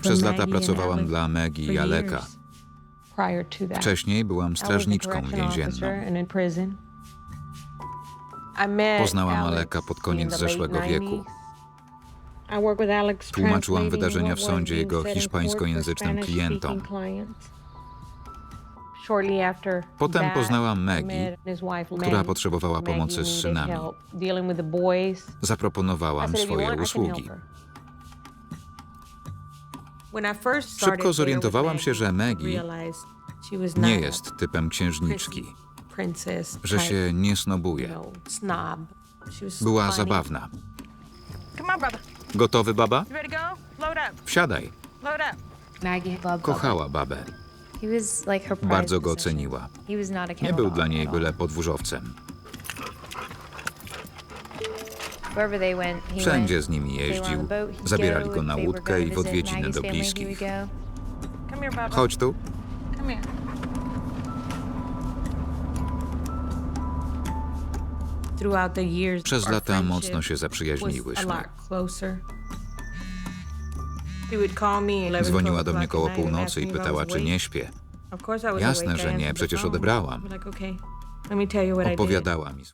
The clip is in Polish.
Przez lata pracowałam dla Maggie i Aleka. Wcześniej byłam strażniczką więzienną. Poznałam Aleka pod koniec zeszłego wieku. 90s. I work with Alex Tłumaczyłam wydarzenia w sądzie jego hiszpańskojęzycznym klientom. Potem poznałam Maggie, która potrzebowała pomocy z synami. Zaproponowałam said, "If you swoje usługi. Szybko zorientowałam się, że Maggie realized she was Nie not jest typem księżniczki, princess że się nie snobuje. know, snob. She was Była funny. zabawna. Come on, brother. Gotowy, baba? You ready to go? Load up. Wsiadaj. Load up. Maggie loved Bubba. Kochała babę. He was like her prized Bardzo go ceniła. He was not a Nie był dla niej at all. byle podwórzowcem. Wszędzie z on jeździł. Zabierali go. na łódkę i w odwiedziny do bliskich. Chodź tu. Przez lata mocno się zaprzyjaźniłyśmy. a lot closer. She would call me 11, Dzwoniła do 12 mnie koło północy i pytała, czy nie śpię. Jasne, że nie, przecież odebrałam. Opowiadała mi